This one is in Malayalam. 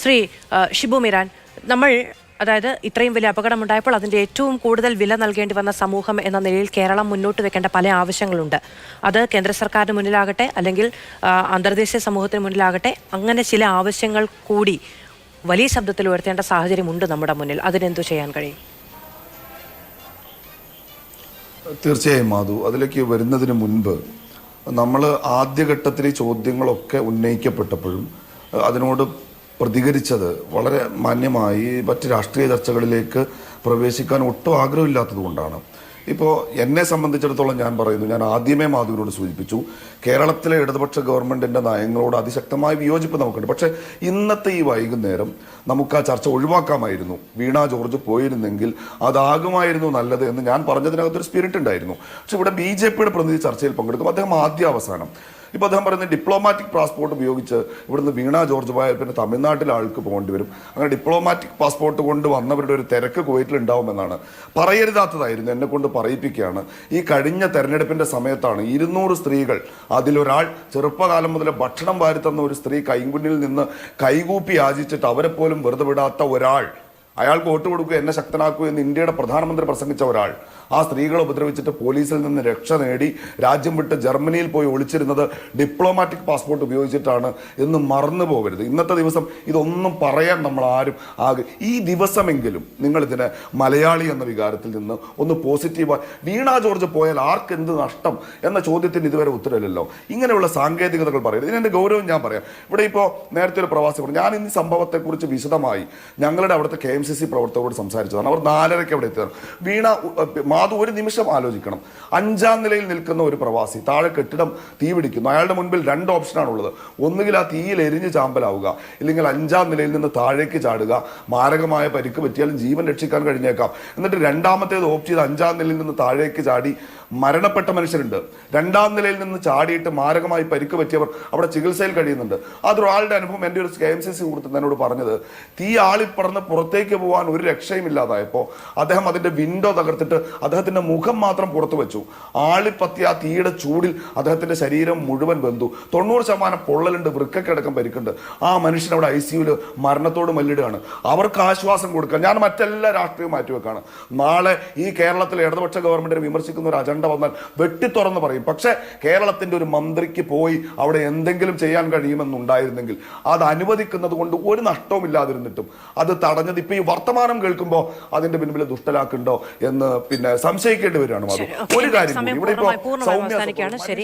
ശ്രീ ഷിബു മിരാൻ നമ്മൾ അതായത് ഇത്രയും വലിയ അപകടമുണ്ടായപ്പോൾ അതിന്റെ ഏറ്റവും കൂടുതൽ വില നൽകേണ്ടി വന്ന സമൂഹം എന്ന നിലയിൽ കേരളം മുന്നോട്ട് വെക്കേണ്ട പല ആവശ്യങ്ങളുണ്ട്. അത് കേന്ദ്ര സർക്കാരിന് മുന്നിലാകട്ടെ അല്ലെങ്കിൽ അന്തർദേശീയ സമൂഹത്തിന് മുന്നിലാകട്ടെ അങ്ങനെ ചില ആവശ്യങ്ങൾ കൂടി വലിയ ശബ്ദത്തിൽ ഉയർത്തേണ്ട സാഹചര്യമുണ്ട് നമ്മുടെ മുന്നിൽ. അതിനെന്തു ചെയ്യാൻ കഴിയും? തീർച്ചയായും മാധു. അതിലേക്ക് വരുന്നതിന് മുൻപ് നമ്മൾ ആദ്യഘട്ടത്തിൽ ഈ ചോദ്യങ്ങളൊക്കെ ഉന്നയിക്കപ്പെട്ടപ്പോഴും അതിനോട് പ്രതികരിച്ചത് വളരെ മാന്യമായി മറ്റ് രാഷ്ട്രീയ ചർച്ചകളിലേക്ക് പ്രവേശിക്കാൻ ഒട്ടും ആഗ്രഹമില്ലാത്തത് കൊണ്ടാണ്. ഇപ്പോൾ എന്നെ സംബന്ധിച്ചിടത്തോളം ഞാൻ പറയുന്നു ഞാൻ ആദ്യമേ മാധുവിനോട് സൂചിപ്പിച്ചു കേരളത്തിലെ ഇടതുപക്ഷ ഗവൺമെന്റിന്റെ നയങ്ങളോട് അതിശക്തമായ വിയോജിപ്പ് നമുക്കുണ്ട്. പക്ഷേ ഇന്നത്തെ ഈ വൈകുന്നേരം നമുക്ക് ആ ചർച്ച ഒഴിവാക്കാമായിരുന്നു. വീണ ജോർജ് പോയിരുന്നെങ്കിൽ അതാകുമായിരുന്നു നല്ലത് എന്ന് ഞാൻ പറഞ്ഞതിനകത്തൊരു സ്പിരിറ്റ് ഉണ്ടായിരുന്നു. പക്ഷെ ഇവിടെ ബി ജെ പിയുടെ പ്രതിനിധി ചർച്ചയിൽ പങ്കെടുക്കും അദ്ദേഹം ആദ്യ അവസാനം ഇപ്പോൾ അദ്ദേഹം പറയുന്നത് ഡിപ്ലോമാറ്റിക് പാസ്പോർട്ട് ഉപയോഗിച്ച് ഇവിടുന്ന് വീണ ജോർജ് പോയാൽ പിന്നെ തമിഴ്നാട്ടിലെ ആൾക്ക് പോകേണ്ടി വരും. അങ്ങനെ ഡിപ്ലോമാറ്റിക് പാസ്പോർട്ട് കൊണ്ട് വന്നവരുടെ ഒരു തിരക്ക് കുവൈറ്റിൽ ഉണ്ടാവുമെന്നാണ്. പറയരുതാത്തതായിരുന്നു എന്നെ കൊണ്ട് പറയിപ്പിക്കുകയാണ്. ഈ കഴിഞ്ഞ തെരഞ്ഞെടുപ്പിന്റെ സമയത്താണ് ഇരുന്നൂറ് സ്ത്രീകൾ അതിലൊരാൾ ചെറുപ്പകാലം മുതൽ ഭക്ഷണം വാരി തന്ന ഒരു സ്ത്രീ കൈമുന്നിൽ നിന്ന് കൈകൂപ്പി യാചിച്ചിട്ട് അവരെ പോലും വെറുതെ വിടാത്ത ഒരാൾ അയാൾക്ക് വോട്ട് കൊടുക്കുക എന്നെ ശക്തനാക്കൂ എന്ന് ഇന്ത്യയുടെ പ്രധാനമന്ത്രി പ്രസംഗിച്ച ഒരാൾ. ആ സ്ത്രീകളെ ഉപദ്രവിച്ചിട്ട് പോലീസിൽ നിന്ന് രക്ഷ നേടി രാജ്യം വിട്ട് ജർമ്മനിയിൽ പോയി ഒളിച്ചിരുന്നത് ഡിപ്ലോമാറ്റിക് പാസ്പോർട്ട് ഉപയോഗിച്ചിട്ടാണ് എന്ന് മറന്നു പോകരുത്. ഇന്നത്തെ ദിവസം ഇതൊന്നും പറയാൻ നമ്മൾ ആരും ആകെ ഈ ദിവസമെങ്കിലും നിങ്ങളിതിനെ മലയാളി എന്ന വികാരത്തിൽ നിന്ന് ഒന്ന് പോസിറ്റീവായി വീണ ജോർജ് പോയാൽ ആർക്ക് എന്ത് നഷ്ടം എന്ന ചോദ്യത്തിന് ഇതുവരെ ഉത്തരവില്ലല്ലോ. ഇങ്ങനെയുള്ള സാങ്കേതികതകൾ പറയരുത്. ഇതിനെ ഗൗരവം ഞാൻ പറയാം. ഇവിടെ ഇപ്പോൾ നേരത്തെ ഒരു പ്രവാസി പറഞ്ഞു ഞാൻ ഇന്ന് സംഭവത്തെക്കുറിച്ച് വിശദമായി ഞങ്ങളുടെ അവിടുത്തെ കെ എം സി സി പ്രവർത്തകരോട് സംസാരിച്ചതാണ്. അവർ നാലരയ്ക്ക് അവിടെ എത്തിയതാണ്. വീണ മാധു ഒരു നിമിഷം ആലോചിക്കണം. അഞ്ചാം നിലയിൽ നിൽക്കുന്ന ഒരു പ്രവാസി താഴെ കെട്ടിടം തീ പിടിക്കുന്നു. അയാളുടെ മുൻപിൽ രണ്ട് ഓപ്ഷനാണ് ഉള്ളത് ഒന്നുകിൽ ആ തീയിൽ എരിഞ്ഞ് ചാമ്പലാവുക ഇല്ലെങ്കിൽ അഞ്ചാം നിലയിൽ നിന്ന് താഴേക്ക് ചാടുക മാരകമായ പരിക്ക് പറ്റിയാലും ജീവൻ രക്ഷിക്കാൻ കഴിഞ്ഞേക്കാം. എന്നിട്ട് രണ്ടാമത്തേത് ഓപ്റ്റ് ചെയ്ത് അഞ്ചാം നിലയിൽ നിന്ന് താഴേക്ക് ചാടി മരണപ്പെട്ട മനുഷ്യരുണ്ട്. രണ്ടാം നിലയിൽ നിന്ന് ചാടിയിട്ട് മാരകമായി പരിക്ക് പറ്റിയവർ അവിടെ ചികിത്സയിൽ കഴിയുന്നുണ്ട്. അതൊരാളുടെ അനുഭവം എന്റെ ഒരു കെ എം സി സി സുഹൃത്ത് എന്നോട് പറഞ്ഞത് തീ ആളിപ്പറന്ന് പുറത്തേക്ക് പോകാൻ ഒരു രക്ഷയും ഇല്ലാതായപ്പോൾ അദ്ദേഹം അതിന്റെ വിൻഡോ തകർത്തിട്ട് അദ്ദേഹത്തിന്റെ മുഖം മാത്രം പുറത്തു വെച്ചു. ആളിപ്പത്തി ആ തീയുടെ ചൂടിൽ അദ്ദേഹത്തിന്റെ ശരീരം മുഴുവൻ വെന്തു. തൊണ്ണൂറ് ശതമാനം പൊള്ളലുണ്ട് വൃക്കക്കിടക്കം പരിക്കുണ്ട്. ആ മനുഷ്യൻ അവിടെ ഐ സിയുവിൽ മരണത്തോട് മല്ലിടുകയാണ്. അവർക്ക് ആശ്വാസം കൊടുക്കുക ഞാൻ മറ്റെല്ലാ രാഷ്ട്രീയവും മാറ്റിവെക്കാണ്. നാളെ ഈ കേരളത്തിലെ ഇടതുപക്ഷ ഗവൺമെന്റിനെ വിമർശിക്കുന്ന ഒരു അജണ്ട വന്നാൽ വെട്ടി തുറന്ന് പറയും. പക്ഷേ കേരളത്തിന്റെ ഒരു മന്ത്രിക്ക് പോയി അവിടെ എന്തെങ്കിലും ചെയ്യാൻ കഴിയുമെന്നുണ്ടായിരുന്നെങ്കിൽ അത് അനുവദിക്കുന്നത് കൊണ്ട് ഒരു നഷ്ടവും ഇല്ലാതിരുന്നിട്ടും അത് തടഞ്ഞത് ഇപ്പൊ ഈ വർത്തമാനം കേൾക്കുമ്പോൾ അതിന്റെ പിൻപിൽ ദുഷ്ടലാക്കുണ്ടോ എന്ന് പിന്നെ സംശയിക്കേണ്ടി വരികയാണ് ഒരു കാര്യം. ഇവിടെ ഇപ്പോൾ സൗമ്യ ശരി.